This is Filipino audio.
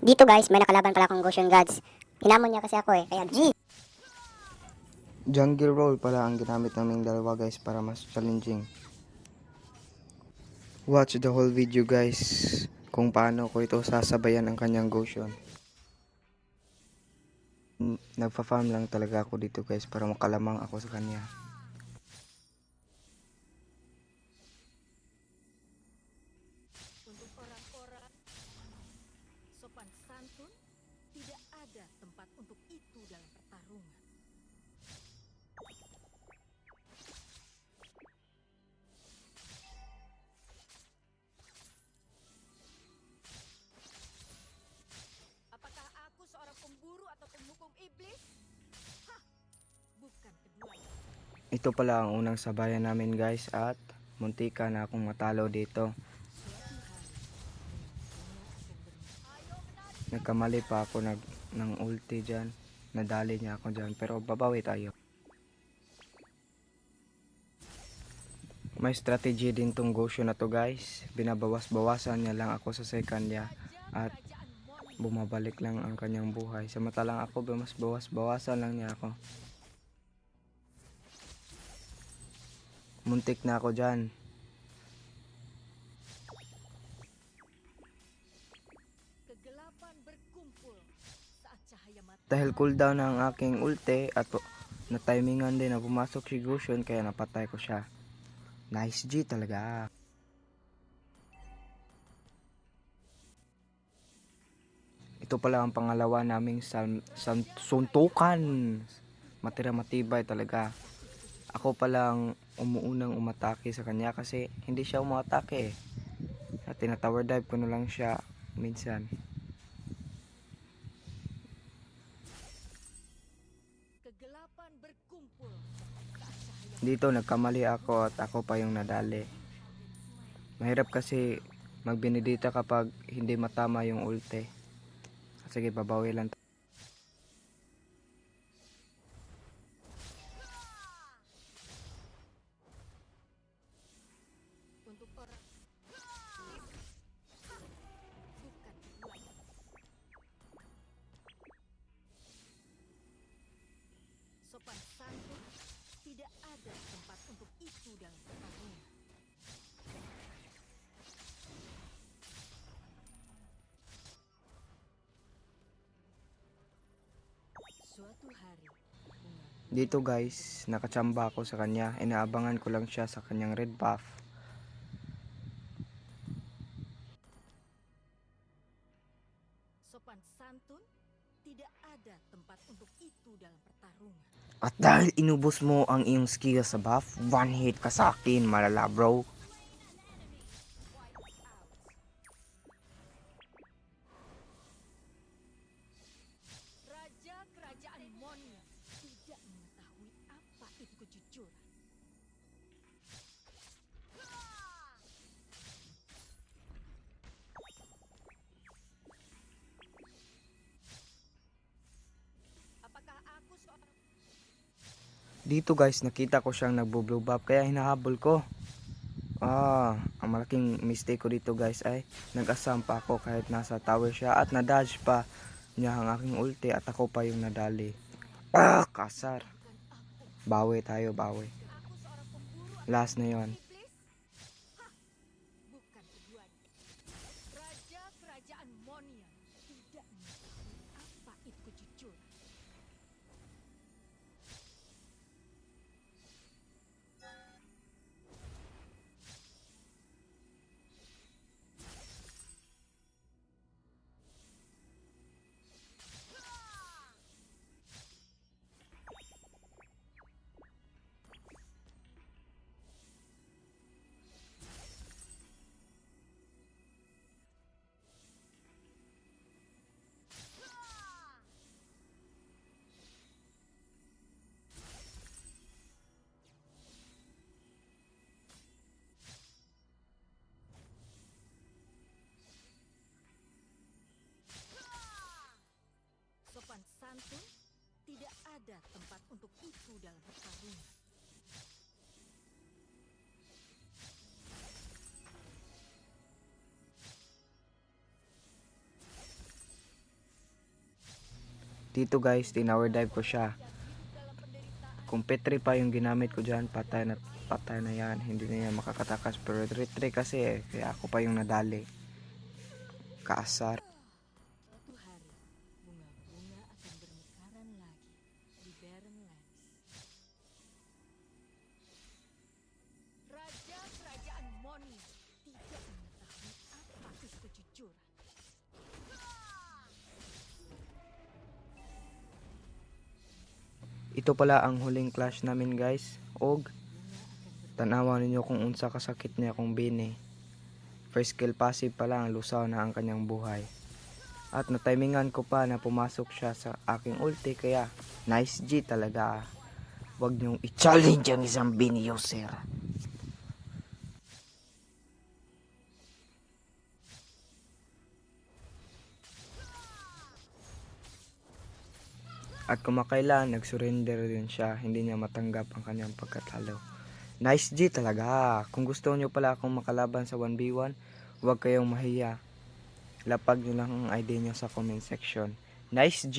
Dito guys, may nakalaban pala akong Goshen Gods. Hinamon niya kasi ako eh, kaya G! Jungle roll pala ang ginamit naming dalawa guys para mas challenging. Watch the whole video guys kung paano ko ito sasabayan ang kanyang Goshen. Nagpa-farm lang talaga ako dito guys para makalamang ako sa kanya. Santun, tidak ada tempat untuk itu dalam pertarungan. Apakah aku seorang pemburu atau penghukum iblis? Hah, bukan keduanya. Ito pala ang unang sabayan namin guys at muntika na akong matalo dito. Nagkamali pa ako nag, ng ulti dyan. Nadali niya ako dyan pero babawi tayo. May strategy din tong Gosho na to guys. Binabawas-bawasan niya lang ako sa second niya at bumabalik lang ang kanyang buhay. Samantalang ako mas bawas-bawasan lang niya ako. Muntik na ako dyan. Dahil cooldown na ang aking ulti at na-timingan din na pumasok si Gusion kaya napatay ko siya. Nice G talaga. Ito pala ang pangalawa naming suntukan. Matira matibay talaga. Ako palang umuunang umatake sa kanya kasi hindi siya umatake eh. At tinatower dive ko na lang siya minsan. Dito nagkamali ako at ako pa yung nadali. Mahirap kasi magbinidita kapag hindi matama yung ulti. Sige, babawi lang. untuk orang tidak ada tempat untuk itu dalam pertarungan. Suatu hari, Dito guys, nakachamba ako sa kanya. Inaabangan ko lang siya sa kanyang red buff. sopan santun tidak ada tempat untuk itu dalam pertarungan. At dahil inubos mo ang iyong skill sa buff, one hit ka sa akin, malala bro. Raja Kerajaan Monia tidak mengetahui apa itu kejujuran. Dito guys, nakita ko siyang nagbo-blue buff kaya hinahabol ko. Ah, ang malaking mistake ko dito guys ay nag-asam pa ako kahit nasa tower siya at na-dodge pa niya ang aking ulti at ako pa yung nadali. Ah, kasar. Bawi tayo, bawi. Last na yon. Raja Kerajaan Monia tidak apa itu kejujuran. Ada tempat untuk itu dalam pertarungan. Dito guys, tinower dive ko siya. Kung petri pa yung ginamit ko dyan, patay na, patay na yan. Hindi na yan makakatakas. Pero retry kasi eh, kaya ako pa yung nadali. Kaasar. Ito pala ang huling clash namin guys. Og, tanawa ninyo kung unsa kasakit niya kung bini. First skill passive pa lang, lusaw na ang kanyang buhay. At natimingan ko pa na pumasok siya sa aking ulti kaya nice G talaga. Huwag niyong i-challenge ang isang bini user. At kumakailan, nag-surrender din siya. Hindi niya matanggap ang kanyang pagkatalo. Nice G talaga. Kung gusto niyo pala akong makalaban sa 1v1, huwag kayong mahiya. Lapag niyo lang ang ID niyo sa comment section. Nice G!